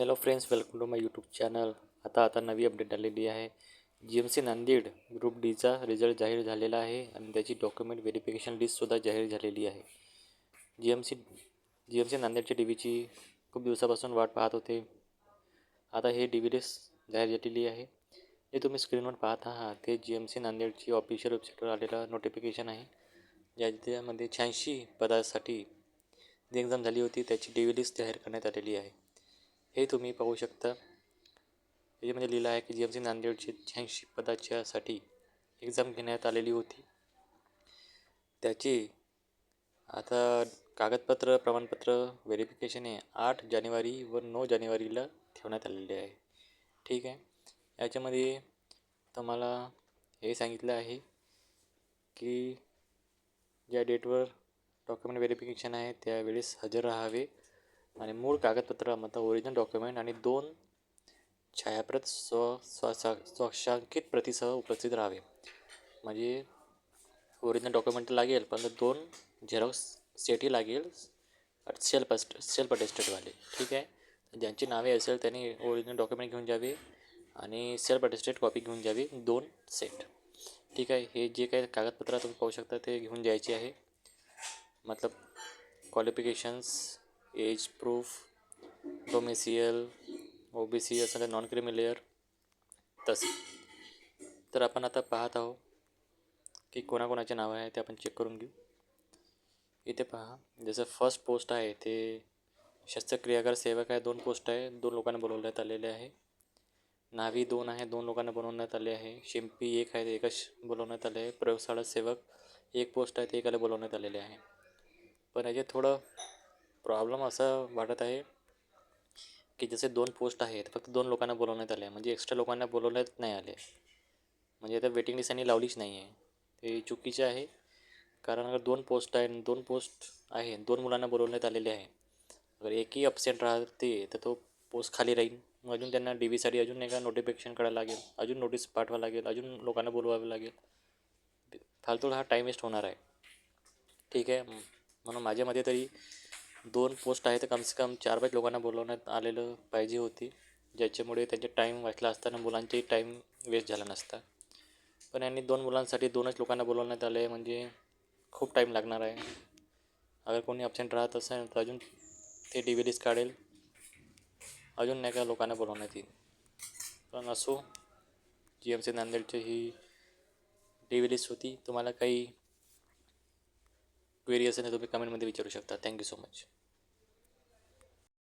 Hello friends welcome to my YouTube channel आता आता नवी अपडेट आलेली आहे. G M C Nanded group डीचा रिझल्ट जाहीर झालेला आहे आणि त्याची डॉक्युमेंट व्हेरिफिकेशन लिस्टसुद्धा जाहीर झालेली आहे. G M C G M C नांदेडच्या डी व्हीची खूप दिवसापासून वाट पाहत होते. आता हे डी व्ही लिस्ट जाहीर झालेली आहे. जे तुम्ही स्क्रीनवर पाहत आहात ते जी एम सी नांदेडची ऑफिशियल वेबसाईटवर आलेलं नोटिफिकेशन आहे. ज्याच्यामध्ये शहाऐंशी पदासाठी जी एक्झाम झाली होती त्याची डी व्ही लिस्ट जाहीर करण्यात आलेली आहे. हे तुम्ही पाहू शकता. याच्यामध्ये म्हणजे लिहिलं आहे की जी एम सी नांदेडची शहाऐंशी पदाच्यासाठी एक्झाम घेण्यात आलेली होती. त्याची आता कागदपत्र प्रमाणपत्र व्हेरिफिकेशन हे आठ जानेवारी व नऊ जानेवारीला ठेवण्यात आलेले आहे. ठीक आहे? याच्यामध्ये तुम्हाला हे सांगितलं आहे की ज्या डेटवर डॉक्युमेंट व्हेरिफिकेशन आहे त्यावेळेस हजर राहावे. आणि मूळ कागदपत्र मतलब ओरिजिनल डॉक्युमेंट आणि दोन छायाप्रत स्व स्व स्वशांकित प्रतीसह उपस्थित राहावे. म्हणजे ओरिजिनल डॉक्युमेंट लागेल पण दोन झेरॉक्स सेटही लागेल. सेल्फ सेल्फ अटेस्टेडवाले ठीक आहे? ज्यांची नावे असेल त्यांनी ओरिजिनल डॉक्युमेंट घेऊन जावे आणि सेल्फ अटेस्टेड कॉपी घेऊन जावी दोन सेट ठीक आहे? हे जे काही कागदपत्र तुम्ही पाहू शकता ते घेऊन जायचे आहे. मतलब qualifications age proof domicile O B C असं नॉन क्रिमिलेअर तसे. तर आपण आता पाहत आहोत की कोणाकोणाचे नावं आहे ते आपण चेक करून घेऊ. इथे पहा जसं फर्स्ट पोस्ट आहे ते शस्त्रक्रियागार सेवक आहे दोन पोस्ट आहे दोन लोकांना बोलवण्यात आलेले आहे. नावी दोन आहे दोन लोकांना बनवण्यात आले आहे. शिंपी एक आहे ते एकच बोलवण्यात आले आहे. प्रयोगशाळा सेवक एक पोस्ट आहे ते एकाला बोलवण्यात आलेले आहे. पण याचे थोडं प्रॉब्लेम असं वाटत आहे की जसे दोन पोस्ट आहेत फक्त दोन लोकांना बोलवण्यात आले. म्हणजे एक्स्ट्रा लोकांना बोलवण्यात नाही आले. म्हणजे आता वेटिंग लिस्ट यांनी लावलीच नाही आहे. ते चुकीचे आहे. कारण अगर दोन पोस्ट आहे दोन पोस्ट आहे दोन मुलांना बोलवण्यात आलेले आहे. अगर एकही अब्सेंट राहते तर तो पोस्ट खाली राहील. मग अजून त्यांना डी व्हीसाठी अजून एका नोटिफिकेशन करायला लागेल. अजून नोटीस पाठवावं लागेल. अजून लोकांना बोलवावं लागेल. फालतू हा टाईम वेस्ट होणार आहे. ठीक आहे? म्हणून माझ्या मते तरी दोन पोस्ट आहे तर कमसे कम चार पाच लोकांना बोलवण्यात आलेलं पाहिजे होती. ज्याच्यामुळे त्यांचे टाईम वाचला असता आणि मुलांचाही टाईम वेस्ट झाला नसता. पण यांनी दोन मुलांसाठी दोनच लोकांना बोलवण्यात आले म्हणजे खूप टाईम लागणार आहे. अगर कोणी ॲबसेंट राहत असेल तर अजून ते डी व्ही काढेल. अजून नाही का लोकांना बोलवण्यात येईल. पण असो जी एम सी नांदेडची ही डी व्ही होती. तुम्हाला काही क्वेरी असेल तर तुम्ही कमेंटमध्ये विचारू शकता. Thank you so much